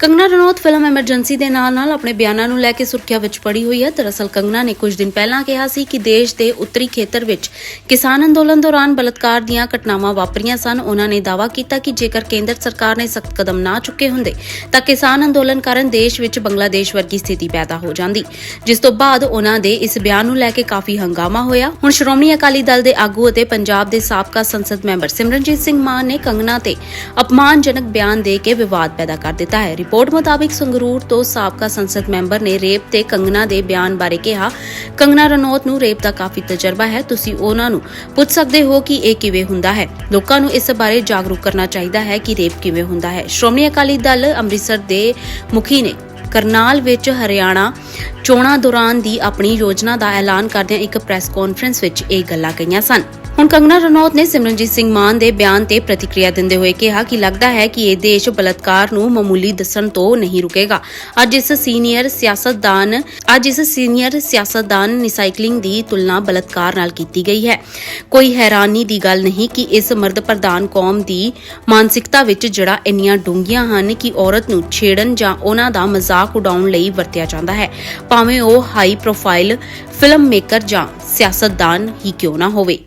Kangana Ranaut film emergency ਦੇ ਨਾਲ-ਨਾਲ ਆਪਣੇ ਬਿਆਨਾਂ ਨੂੰ ਲੈ ਕੇ ਸੁਰਖੀਆਂ ਵਿੱਚ ਪੜੀ ਹੋਈ ਹੈ। ਦਰਅਸਲ ਕੰਗਨਾ ਨੇ ਕੁਝ ਦਿਨ ਪਹਿਲਾਂ ਕਿਹਾ ਸੀ ਕਿ ਦੇਸ਼ ਦੇ ਉੱਤਰੀ ਖੇਤਰ ਵਿੱਚ ਕਿਸਾਨ ਅੰਦੋਲਨ ਦੌਰਾਨ ਬਲਾਤਕਾਰ ਦੀਆਂ ਘਟਨਾਵਾਂ ਵਾਪਰੀਆਂ ਸਨ। ਉਹਨਾਂ ਨੇ ਦਾਅਵਾ ਕੀਤਾ ਕਿ ਜੇਕਰ ਕੇਂਦਰ ਸਰਕਾਰ ਨੇ ਸਖਤ ਕਦਮ ਨਾ ਚੁੱਕੇ ਹੁੰਦੇ, ਤਾਂ ਕਿਸਾਨ ਅੰਦੋਲਨ ਕਾਰਨ ਦੇਸ਼ ਵਿੱਚ ਬੰਗਲਾਦੇਸ਼ ਵਰਗੀ ਸਥਿਤੀ ਪੈਦਾ ਹੋ ਜਾਂਦੀ। ਜਿਸ ਤੋਂ ਬਾਅਦ ਉਹਨਾਂ ਦੇ ਇਸ ਬਿਆਨ ਨੂੰ ਲੈ ਕੇ ਕਾਫੀ ਹੰਗਾਮਾ ਹੋਇਆ। ਹੁਣ ਸ਼੍ਰੋਮਣੀ ਅਕਾਲੀ ਦਲ ਦੇ ਆਗੂ ਅਤੇ ਪੰਜਾਬ ਦੇ ਸਾਬਕਾ ਸੰਸਦ ਮੈਂਬਰ ਸਿਮਰਨਜੀਤ ਸਿੰਘ ਮਾਨ ਨੇ ਕੰਗਨਾ ਤੇ ਅਪਮਾਨਜਨਕ ਬਿਆਨ ਦੇ ਕੇ ਵਿਵਾਦ ਪੈਦਾ ਕਰ ਦਿੱਤਾ ਹੈ। ਰਿਪੋਰਟ ਮੁਤਾਬਿਕ ਸੰਗਰੂਰ ਤੋਂ ਸਾਬਕਾ ਸੰਸਦ ਮੈਂਬਰ ਨੇ ਰੇਪ ਤੇ ਕੰਗਨਾ ਦੇ ਬਿਆਨ ਬਾਰੇ ਕਿਹਾ। ਕੰਗਨਾ ਰਣੌਤ ਨੂੰ ਰੇਪ ਦਾ ਕਾਫੀ ਤਜਰਬਾ ਹੈ। ਤੁਸੀਂ ਉਹਨਾਂ ਨੂੰ ਪੁੱਛ ਸਕਦੇ ਹੋ ਕਿ ਇਹ ਕਿਵੇਂ ਹੁੰਦਾ ਹੈ। ਲੋਕਾਂ ਨੂੰ ਇਸ ਬਾਰੇ ਜਾਗਰੂਕ ਕਰਨਾ ਚਾਹੀਦਾ ਹੈ ਕਿ ਰੇਪ ਕਿਵੇਂ ਹੁੰਦਾ ਹੈ। ਸ਼੍ਰੋਮਣੀ ਅਕਾਲੀ ਦਲ ਅੰਮ੍ਰਿਤਸਰ ਦੇ ਮੁਖੀ ਨੇ ਕਰਨਾਲ ਵਿੱਚ ਹਰਿਆਣਾ ਚੋਣਾਂ ਦੌਰਾਨ ਦੀ ਆਪਣੀ ਯੋਜਨਾ ਦਾ ਐਲਾਨ ਕਰਦਿਆਂ ਇੱਕ ਪ੍ਰੈਸ ਕਾਨਫਰੰਸ ਵਿੱਚ ਇਹ ਗੱਲਾਂ ਕਹੀਆਂ ਸਨ। ਹੁਣ ਕੰਗਨਾ ਰਣੌਤ ਨੇ ਸਿਮਰਨਜੀਤ ਸਿੰਘ ਮਾਨ ਦੇ ਬਿਆਨ ਤੇ ਪ੍ਰਤੀਕਿਰਿਆ ਦਿੰਦੇ ਹੋਏ ਕਿਹਾ ਕਿ ਲੱਗਦਾ ਹੈ ਕਿ ਇਹ ਦੇਸ਼ ਬਲਾਤਕਾਰ ਨੂੰ ਮਾਮੂਲੀ ਦੱਸਣ ਤੋਂ ਨਹੀਂ ਰੁਕੇਗਾ। ਅੱਜ ਇਸ ਸੀਨੀਅਰ ਸਿਆਸਤਦਾਨ, ਅੱਜ ਇਸ ਸੀਨੀਅਰ ਸਿਆਸਤਦਾਨ ਰੀਸਾਈਕਲਿੰਗ ਦੀ ਤੁਲਨਾ ਬਲਾਤਕਾਰ ਨਾਲ ਕੀਤੀ ਗਈ ਹੈ। ਕੋਈ ਹੈਰਾਨੀ ਦੀ ਗੱਲ ਨਹੀਂ ਕਿ ਇਸ ਮਰਦ ਪ੍ਰਧਾਨ ਕੌਮ ਦੀ ਮਾਨਸਿਕਤਾ ਵਿੱਚ ਜੜਾ ਇੰਨੀਆਂ ਡੂੰਘੀਆਂ ਹਨ ਕਿ ਔਰਤ ਨੂੰ ਛੇੜਨ ਜਾਂ ਉਹਨਾਂ ਦਾ ਮਜ਼ਾਕ ਉਡਾਉਣ ਲਈ ਵਰਤਿਆ ਜਾਂਦਾ ਹੈ। ਭਾਵੇਂ ਉਹ ਹਾਈ ਪ੍ਰੋਫਾਈਲ ਫਿਲਮ ਮੇਕਰ ਜਾਂ ਸਿਆਸਤਦਾਨ ਹੀ ਕਿਉਂ ਨਾ ਹੋਵੇ।